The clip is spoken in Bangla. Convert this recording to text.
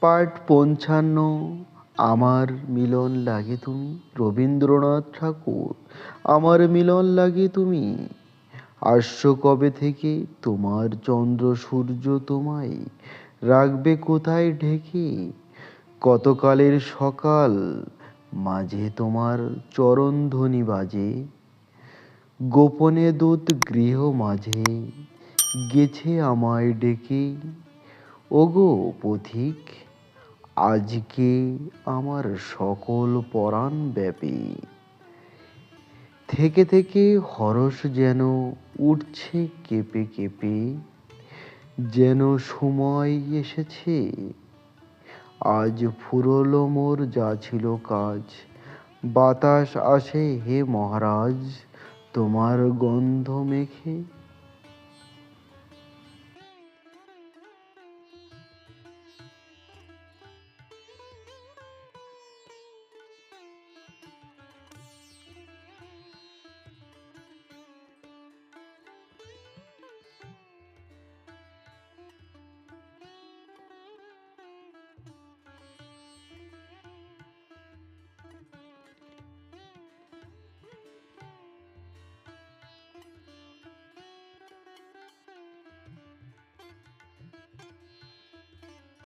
পার্ট পঞ্চান্ন, আমার মিলন লাগে তুমি, রবীন্দ্রনাথ ঠাকুর, আমার মিলন লাগে তুমি। আসছো কবে থেকে? তোমার চন্দ্র সূর্য তোমায় রাখবে কোথায় ঢেকে? কতকালের সকাল, মাঝে তোমার চরণধ্বনি বাজে। গোপনে দূত গৃহ মাঝে, গেছে আমায় ডেকে। ওগো পথিক আজকে আমার সকল পরাণ ব্যাপী থেকে থেকে হরস যেন উঠছে কেঁপে কেঁপে, যেন সময় এসেছে। আজ ফুরলো মোর যা ছিল কাজ, বাতাস আসে হে মহারাজ, তোমার গন্ধ মেখে